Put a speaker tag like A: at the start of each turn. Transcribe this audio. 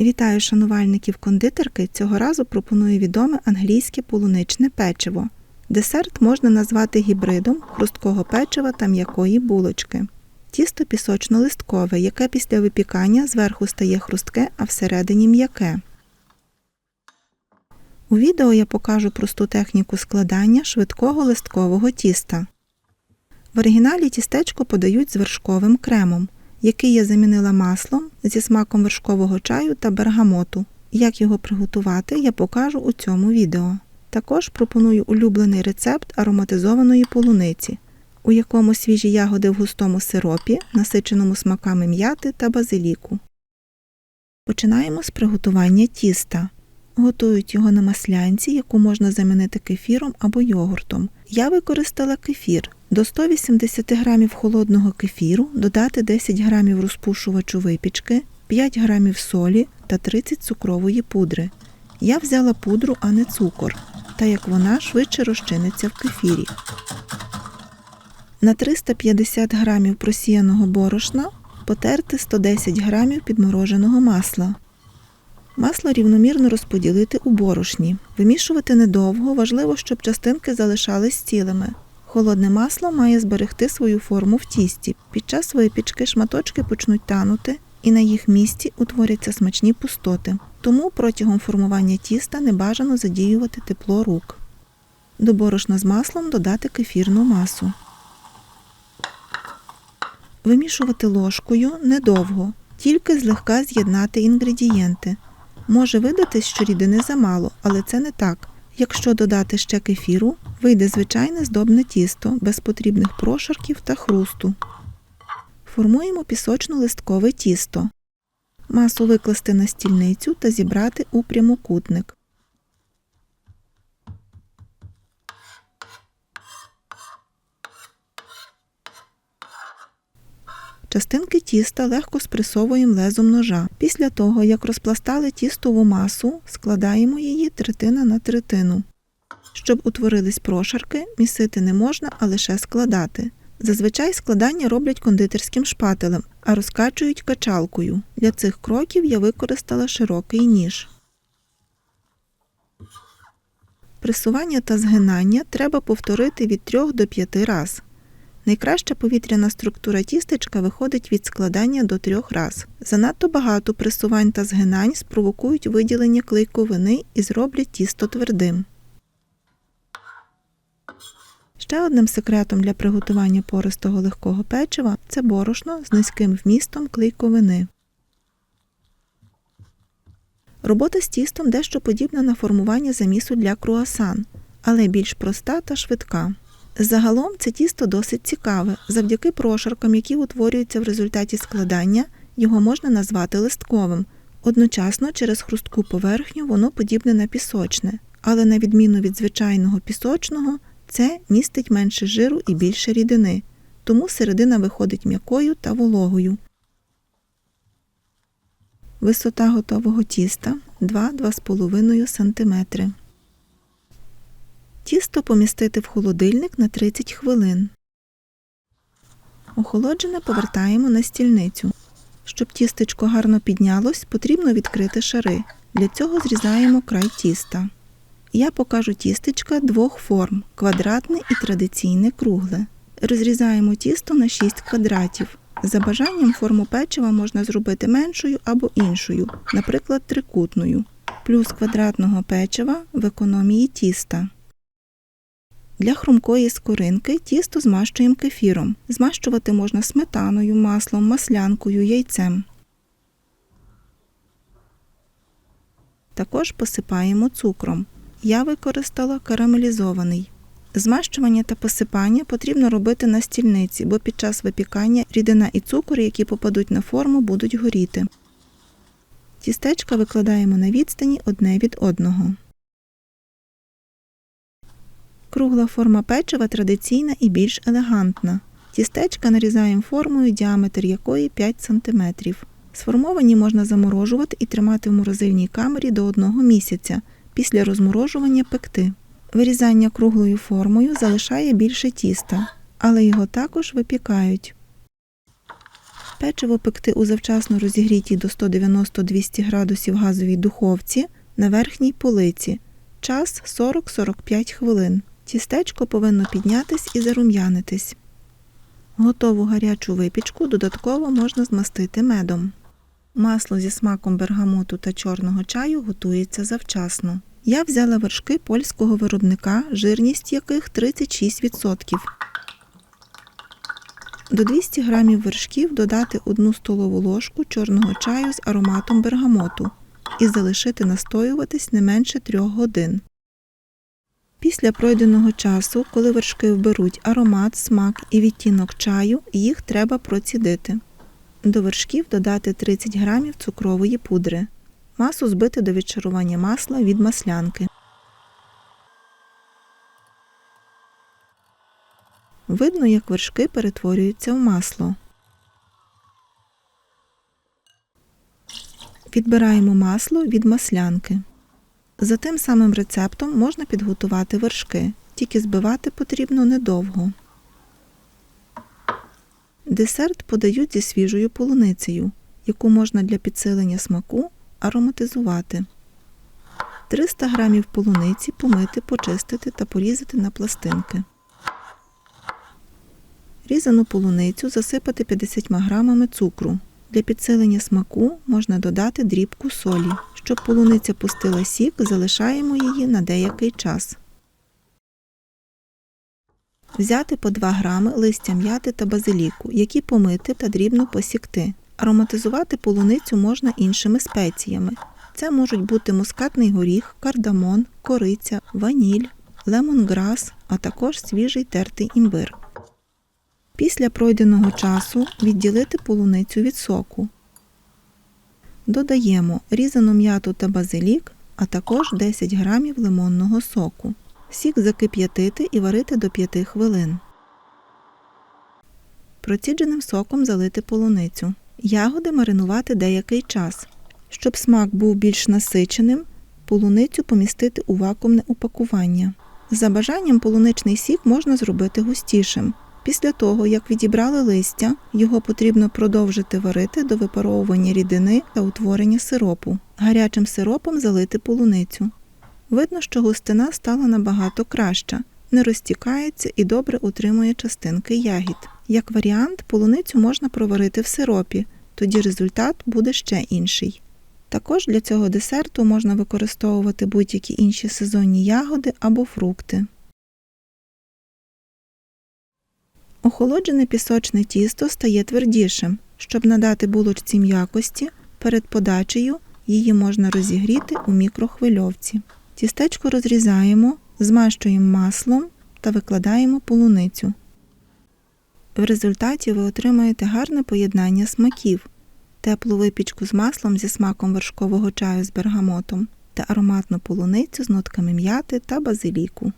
A: Вітаю шанувальників кондитерки. Цього разу пропоную відоме англійське полуничне печиво. Десерт можна назвати гібридом хрусткого печива та м'якої булочки. Тісто пісочно-листкове, яке після випікання зверху стає хрустке, а всередині м'яке. У відео я покажу просту техніку складання швидкого листкового тіста. В оригіналі тістечко подають з вершковим кремом, який я замінила маслом зі смаком вершкового чаю та бергамоту. Як його приготувати, я покажу у цьому відео. Також пропоную улюблений рецепт ароматизованої полуниці, у якому свіжі ягоди в густому сиропі, насиченому смаками м'яти та базиліку. Починаємо з приготування тіста. Готують його на маслянці, яку можна замінити кефіром або йогуртом. Я використала кефір. До 180 г холодного кефіру додати 10 г розпушувачу випічки, 5 г солі та 30 цукрової пудри. Я взяла пудру, а не цукор, та як вона швидше розчиниться в кефірі. На 350 г просіяного борошна потерти 110 г підмороженого масла. Масло рівномірно розподілити у борошні. Вимішувати недовго, важливо, щоб частинки залишались цілими. Холодне масло має зберегти свою форму в тісті. Під час випічки шматочки почнуть танути і на їх місці утворяться смачні пустоти. Тому протягом формування тіста не бажано задіювати тепло рук. До борошна з маслом додати кефірну масу. Вимішувати ложкою недовго, тільки злегка з'єднати інгредієнти. Може видатись, що рідини замало, але це не так. Якщо додати ще кефіру, вийде звичайне здобне тісто без потрібних прошарків та хрусту. Формуємо пісочно-листкове тісто. Масу викласти на стільницю та зібрати у прямокутник. Частинки тіста легко спресовуємо лезом ножа. Після того, як розпластали тістову масу, складаємо її третина на третину. Щоб утворились прошарки, місити не можна, а лише складати. Зазвичай складання роблять кондитерським шпателем, а розкачують качалкою. Для цих кроків я використала широкий ніж. Пресування та згинання треба повторити від 3 до 5 раз. Найкраща повітряна структура тістечка виходить від складання до трьох раз. Занадто багато пресувань та згинань спровокують виділення клейковини і зроблять тісто твердим. Ще одним секретом для приготування пористого легкого печива це борошно з низьким вмістом клейковини. Робота з тістом дещо подібна на формування замісу для круасан, але більш проста та швидка. Загалом це тісто досить цікаве. Завдяки прошаркам, які утворюються в результаті складання, його можна назвати листковим. Одночасно через хрустку поверхню воно подібне на пісочне, але на відміну від звичайного пісочного, це містить менше жиру і більше рідини, тому середина виходить м'якою та вологою. Висота готового тіста 2-2,5 см. Тісто помістити в холодильник на 30 хвилин. Охолоджене повертаємо на стільницю. Щоб тістечко гарно піднялось, потрібно відкрити шари. Для цього зрізаємо край тіста. Я покажу тістечка двох форм квадратне і традиційне кругле. Розрізаємо тісто на 6 квадратів. За бажанням форму печива можна зробити меншою або іншою, наприклад, трикутною. Плюс квадратного печива в економії тіста. Для хрумкої скоринки тісто змащуємо кефіром. Змащувати можна сметаною, маслом, маслянкою, яйцем. Також посипаємо цукром. Я використала карамелізований. Змащування та посипання потрібно робити на стільниці, бо під час випікання рідина і цукор, які попадуть на форму, будуть горіти. Тістечка викладаємо на відстані одне від одного. Кругла форма печива традиційна і більш елегантна. Тістечка нарізаємо формою, діаметр якої 5 см. Сформовані можна заморожувати і тримати в морозильній камері до одного місяця. Після розморожування пекти. Вирізання круглою формою залишає більше тіста, але його також випікають. Печиво пекти у завчасно розігрітій до 190-200 градусів газовій духовці на верхній полиці. Час 40-45 хвилин. Тістечко повинно піднятись і зарум'янитись. Готову гарячу випічку додатково можна змастити медом. Масло зі смаком бергамоту та чорного чаю готується завчасно. Я взяла вершки польського виробника, жирність яких 36%. До 200 г вершків додати 1 столову ложку чорного чаю з ароматом бергамоту і залишити настоюватись не менше 3 годин. Після пройденого часу, коли вершки вберуть аромат, смак і відтінок чаю, їх треба процідити. До вершків додати 30 г цукрової пудри. Масу збити до відчарування масла від маслянки. Видно, як вершки перетворюються в масло. Відбираємо масло від маслянки. За тим самим рецептом можна підготувати вершки, тільки збивати потрібно недовго. Десерт подають зі свіжою полуницею, яку можна для підсилення смаку ароматизувати. 300 г полуниці помити, почистити та порізати на пластинки. Різану полуницю засипати 50 грамами цукру. Для підсилення смаку можна додати дрібку солі. Щоб полуниця пустила сік, залишаємо її на деякий час. Взяти по 2 грами листя м'яти та базиліку, які помити та дрібно посікти. Ароматизувати полуницю можна іншими спеціями. Це можуть бути мускатний горіх, кардамон, кориця, ваніль, лемонграс, а також свіжий тертий імбир. Після пройденого часу відділити полуницю від соку. Додаємо різану м'яту та базилік, а також 10 г лимонного соку. Сік закип'ятити і варити до 5 хвилин. Процідженим соком залити полуницю. Ягоди маринувати деякий час. Щоб смак був більш насиченим, полуницю помістити у вакуумне упакування. За бажанням полуничний сік можна зробити густішим. Після того, як відібрали листя, його потрібно продовжити варити до випаровування рідини та утворення сиропу. Гарячим сиропом залити полуницю. Видно, що густина стала набагато краща, не розтікається і добре утримує частинки ягід. Як варіант, полуницю можна проварити в сиропі, тоді результат буде ще інший. Також для цього десерту можна використовувати будь-які інші сезонні ягоди або фрукти. Охолоджене пісочне тісто стає твердішим. Щоб надати булочці м'якості, перед подачею її можна розігріти у мікрохвильовці. Тістечко розрізаємо, змащуємо маслом та викладаємо полуницю. В результаті ви отримаєте гарне поєднання смаків, теплу випічку з маслом зі смаком вершкового чаю з бергамотом та ароматну полуницю з нотками м'яти та базиліку.